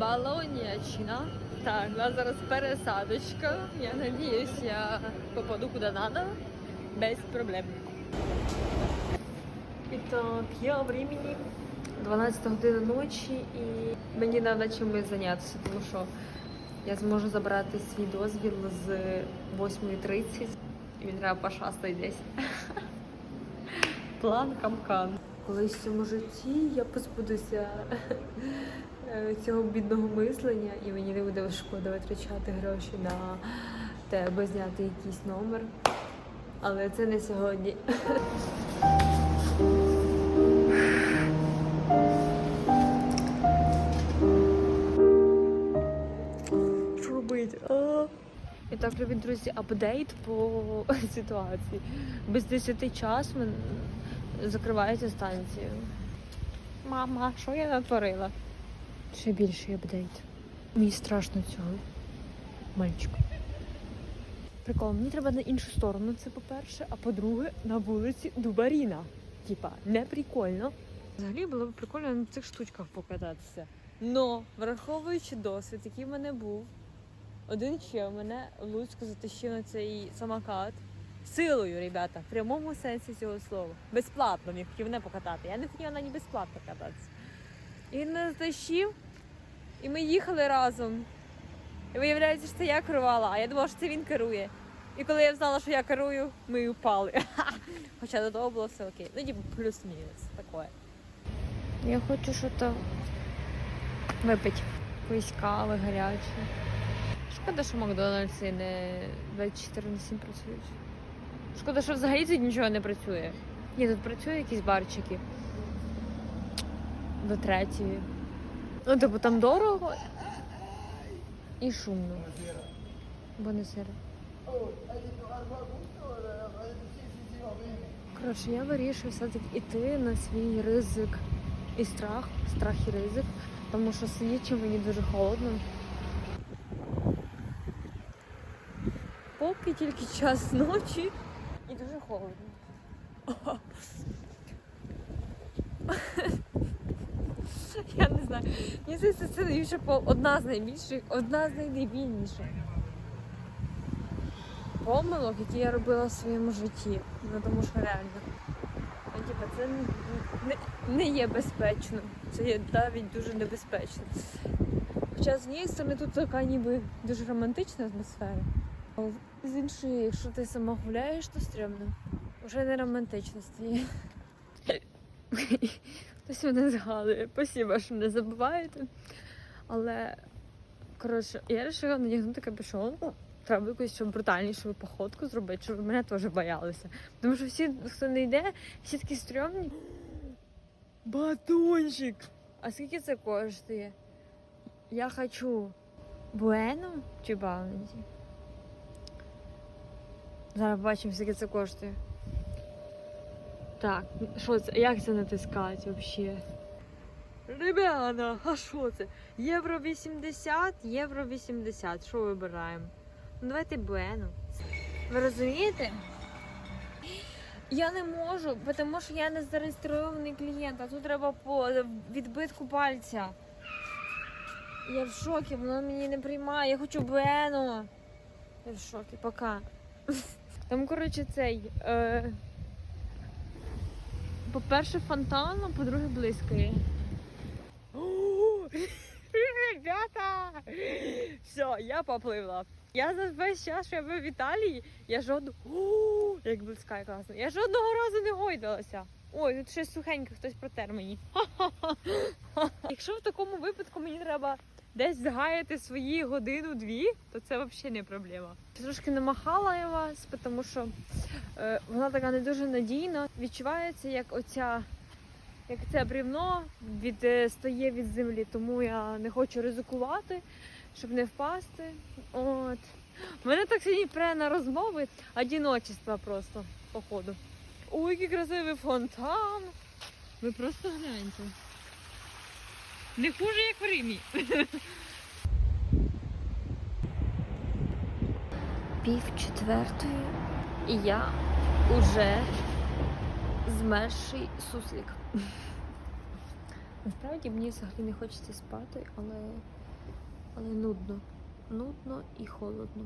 Болоньячина. Так, у нас зараз пересадочка. Я надіюсь, я попаду куди треба. Без проблем. І так, я времени 12 година ночі і мені треба чимось зайнятися, тому що я зможу забрати свій дозвіл з 8.30 і мені треба пошастати десь. План камкан. Колись в цьому житті я позбудуся цього бідного мислення, і мені не буде шкода витрачати гроші на те, аби зняти якийсь номер. Але це не сьогодні. Що робити? А? І так, любі друзі, апдейт по ситуації. Без 10 час закривається станція. Мама, що я натворила? Ще більший апдейт. Мені страшно цього мальчика. Прикол, мені треба на іншу сторону, це по-перше, а по-друге, на вулиці Дубаріна. Типа, не прикольно. Взагалі було б прикольно на цих штучках покататися. Но, враховуючи досвід, який в мене був, один чел мене в Луцьку затащив на цей самокат. Силою, ребята, в прямому сенсі цього слова. Безплатно він хотів мене покатати. Я не хотіла на ній безплатно кататися. І він мене затащив, і ми їхали разом. І виявляється, що це я керувала, а я думала, що це він керує. І коли я знала, що я керую, ми й упали. Хоча до того було все окей. Ну, типу, плюс-мінус. Такое. Я хочу щось випити. Якоїсь кави гарячі. Шкода, що Макдональдси не 24 на 7 працюють. Шкода, що взагалі тут нічого не працює. Ні, тут працюють якісь барчики. До третьої. Ну, типу, там дорого і шумно. Бо не сиро. Коротше, я вирішую все-таки йти на свій ризик і страх, страх і ризик, тому що сидячи мені дуже холодно. Поки тільки час ночі і дуже холодно. Я не знаю. Мені здається, це по- одна з найбільших, одна з найневільніших помилок, які я робила в своєму житті. Ну тому що реально. Ну, типа, це не, не, є безпечно. Це є навіть дуже небезпечно. Хоча з однієї сторони тут така ніби дуже романтична атмосфера. З іншої, якщо ти сама гуляєш, то стрьомно. Вже не романтично стає. Хтось мене згадує. Спасибо, що не забуваєте. Але, коротше, я вирішила надягнути капюшон. Треба якусь щоб брутальнішу походку зробити, щоб мене теж боялися. Тому що всі, хто не йде, всі такі стрьомні. Батончик! А скільки це коштує? Я хочу буену чи баунті? Зараз побачимо, скільки це коштує. Так, що це? Як це натискати взагалі? Ребята, а що це? Євро 80, євро 80. Що вибираємо? Ну давайте буену. Ви розумієте? Я не можу, тому що я не зареєстрований клієнт, а тут треба по відбитку пальця. Я в шокі, воно мені не приймає. Я хочу буену. Я в шокі, пока. Там, коротше, цей. Е... По-перше, фонтан, а по-друге, блискає. Ребята! Все, я попливла. Я за весь час, що я була в Італії, я жодного. Як близька і класно. Я жодного разу не гойдалася. Ой, тут щось сухеньке, хтось протер мені. Якщо в такому випадку мені треба десь згаяти свої годину-дві, то це взагалі не проблема. Трошки намахала я вас, тому що е, вона така не дуже надійна. Відчувається, як оця як це брівно відстає від землі, тому я не хочу ризикувати, щоб не впасти. От. Мене так сьогодні пре на розмови одиночества просто, походу. Ой, який красивий фонтан. Ви просто гляньте. Не хуже, як в Римі. Пів четвертої, і я уже змерший суслік. Насправді мені взагалі не хочеться спати, але але нудно. Нудно і холодно.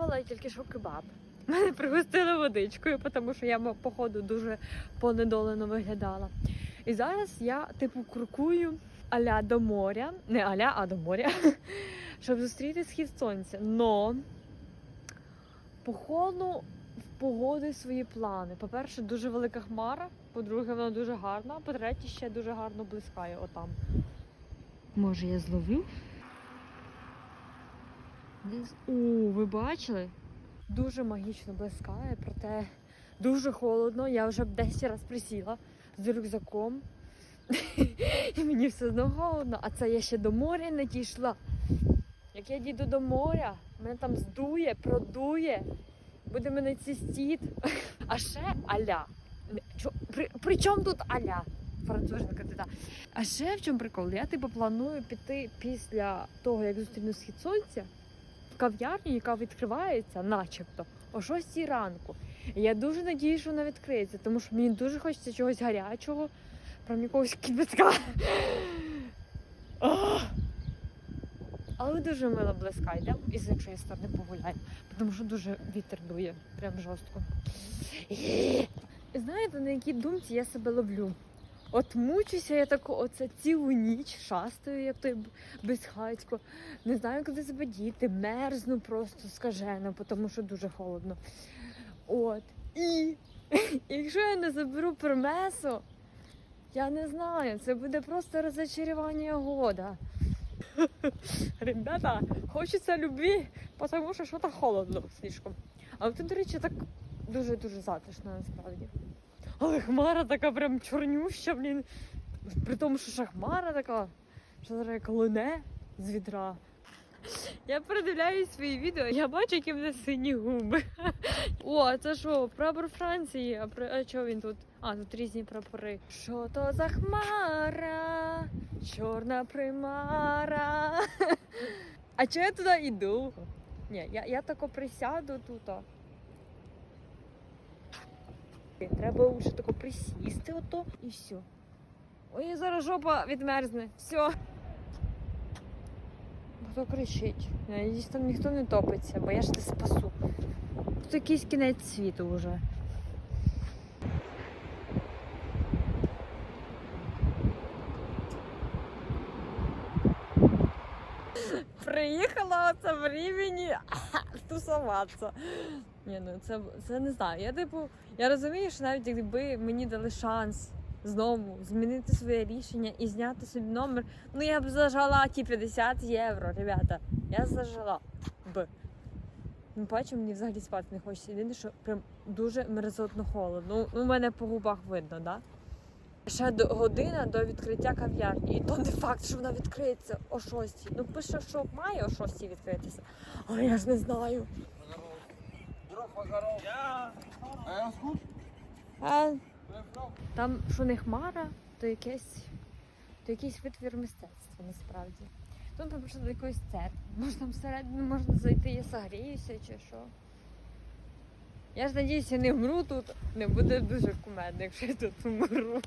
Я тільки що кебаб. Мене пригостили водичкою, тому що я походу дуже понедолено виглядала. І зараз я типу крокую аля до моря, не аля, а до моря, щоб зустріти схід сонця. Но походу в погоди свої плани. По-перше, дуже велика хмара, по-друге, вона дуже гарна, по-третє, ще дуже гарно блискає отам. Може, я зловив? О, ви бачили? Дуже магічно блискає, проте дуже холодно. Я вже б 10 разів присіла з рюкзаком. І мені все одно холодно, а це я ще до моря не дійшла. Як я дійду до моря, мене там здує, продує, буде мене цістіт. А ще аля. При, при чому тут аля? Француженка та. А ще в чому прикол? Я типу планую піти після того, як зустріну схід сонця, кав'ярню, яка відкривається, начебто, о 6 ранку. Я дуже надіюсь, що вона відкриється, тому що мені дуже хочеться чогось гарячого, прям якогось кипятка. Але дуже мило близька йдемо і з іншої сторони погуляємо, тому що дуже вітер дує, прям жорстко. Знаєте, на якій думці я себе ловлю? От мучуся я тако, оце цілу ніч шастаю, як той безхатько. Не знаю, куди себе діти, мерзну просто скажено, тому що дуже холодно. От. І якщо я не заберу промесу, я не знаю, це буде просто розочарування года. Ребята, хочеться любві, тому що щось холодно слишком. Але тут, до речі, так дуже-дуже затишно насправді. Але хмара така прям чорнюща, блін. При тому, що ще хмара така, що зараз як луне з відра. Я передивляюсь свої відео, я бачу, які в мене сині губи. О, це що, прапор Франції? А, при... а чого він тут? А, тут різні прапори. Що то за хмара? Чорна примара. А чого я туди йду? Ні, я, я тако присяду тут. Треба лучше тако присісти ото і все. Ой, зараз жопа відмерзне. Все. Хто кричить? Надіюсь, там ніхто не топиться, бо я ж не спасу. Тут якийсь кінець світу вже. Приїхала оце в рівні тусуватися. Ні, ну це, це не знаю. Я типу, я розумію, що навіть якби мені дали шанс знову змінити своє рішення і зняти собі номер, ну я б зажала ті 50 євро, ребята. Я зажала б. Ну, бачу, мені взагалі спати не хочеться. Єдине, що прям дуже мерзотно холодно. Ну, у мене по губах видно, да? Ще до година до відкриття кав'ярні. І то не факт, що вона відкриється о 6. Ну пише, що має о 6 відкритися. Але я ж не знаю. А там, що не хмара, то якесь, то якийсь витвір мистецтва насправді. Тут там прийшли до якоїсь церкви. Може там всередину можна зайти, я согріюся чи що. Я ж надіюся, не вмру тут, не буде дуже кумедно, якщо я тут вмру.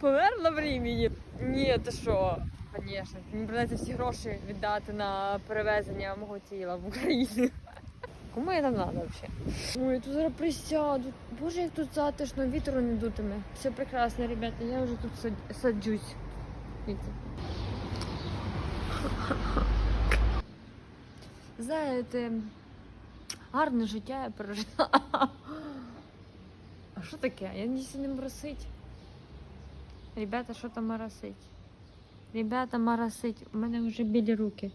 Померла в Рімені? Ні, то що? Звісно, мені придеться всі гроші віддати на перевезення мого тіла в Україну. Кому я там треба взагалі? Ой, тут зараз присяду. Боже, як тут затишно, вітру не дутиме. Все прекрасно, ребята, я вже тут саджусь. Видите? Знаєте, гарне життя я пережила. А що таке? Я надіюся не моросить. Ребята, що там моросить? Ребята, моросить. У мене вже білі руки.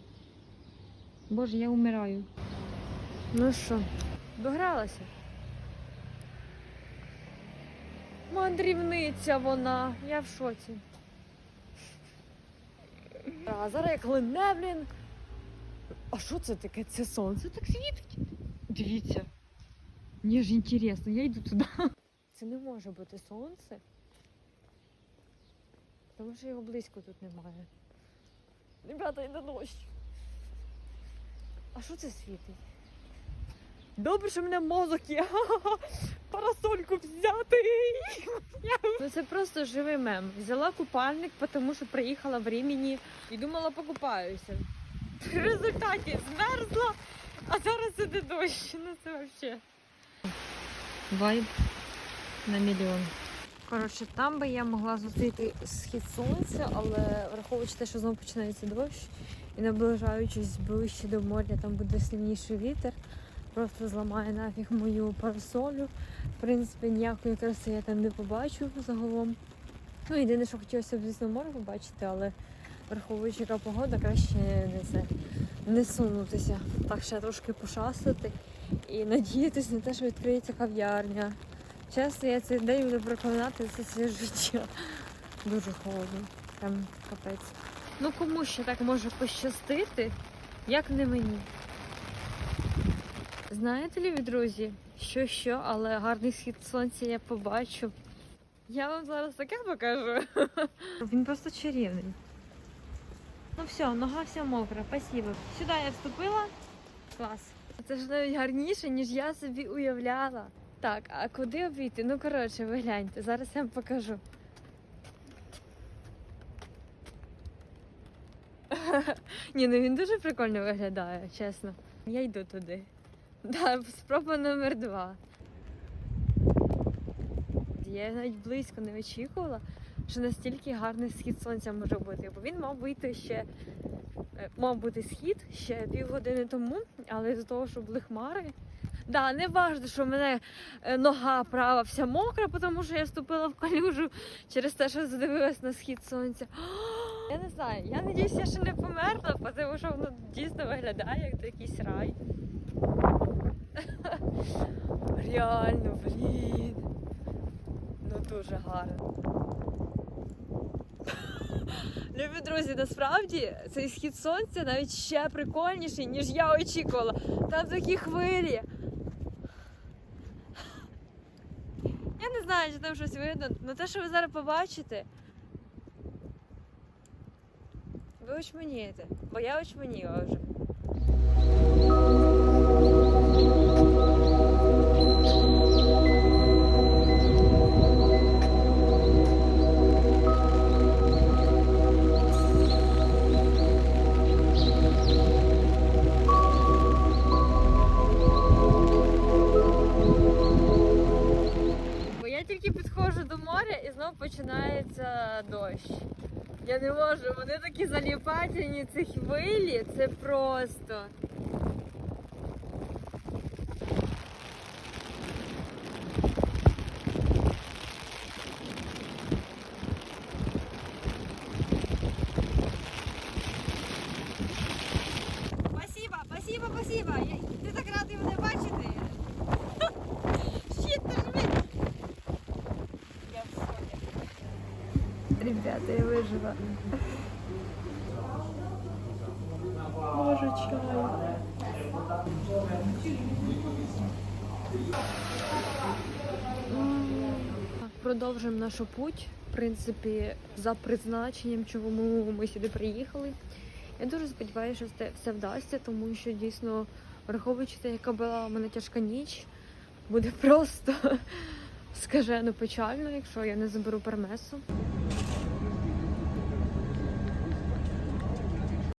Боже, я вмираю. Ну що, догралася? Мандрівниця вона, я в шоці. А зараз як лине, блін. А що це таке? Це сонце так світить? Дивіться. Мені ж інтересно, я йду туди. Це не може бути сонце. Тому що його близько тут немає. Ребята, йде дощ. А що це світить? Добре, що в мене мозок є. Парасольку взяти. Ну це просто живий мем. Взяла купальник, тому що приїхала в Рімені і думала покупаюся. В результаті змерзла, а зараз іде дощ. Ну це взагалі. Вайб на мільйон. Коротше, там би я могла зустріти схід сонця, але враховуючи те, що знову починається дощ, і наближаючись ближче до моря, там буде сильніший вітер. Просто зламає нафіг мою парасолю. В принципі, ніякої краси я там не побачу загалом. Ну, єдине, що хотілося б, звісно, море побачити, але враховуючи яка погода, краще не це не сунутися. Так ще трошки пошастати і надіятися на те, що відкриється кав'ярня. Чесно, я цей день буду проклинати все своє життя. Дуже холодно. Прям капець. Ну кому ще так може пощастити, як не мені. Знаєте ли, ви, друзі, що що, але гарний схід сонця я побачу. Я вам зараз таке покажу. Він просто чарівний. Ну все, нога вся мокра, спасибо. Сюди я вступила. Клас. Це ж навіть гарніше, ніж я собі уявляла. Так, а куди обійти? Ну коротше, ви гляньте, зараз я вам покажу. Ні, ну він дуже прикольно виглядає, чесно. Я йду туди. Да, спроба номер два. Я навіть близько не очікувала, що настільки гарний схід сонця може бути. Бо він мав вийти ще, е, мав бути схід ще півгодини тому, але з-за того, що були хмари. Да, не важливо, що в мене е, нога права вся мокра, тому що я вступила в калюжу через те, що задивилась на схід сонця. Я не знаю, я надіюсь, я ще не померла, тому що воно дійсно виглядає як якийсь рай. Реально, блін. Ну дуже гарно. Любі друзі, насправді цей схід сонця навіть ще прикольніший, ніж я очікувала. Там такі хвилі. Я не знаю, чи там щось видно, але те, що ви зараз побачите. Ви очманієте, бо я очманіла вже. такі заліпательні, ці хвилі, це просто. Спасибо, спасибо, спасибо. Я, ти так радий мене бачити. Щит нажми. Я в шокі. Ребята, я вижила. Продовжуємо нашу путь. В принципі, за призначенням, чому ми сюди приїхали. Я дуже сподіваюся, що це все вдасться, тому що дійсно, враховуючи те, яка була в мене тяжка ніч, буде просто скажено печально, якщо я не заберу пермесу.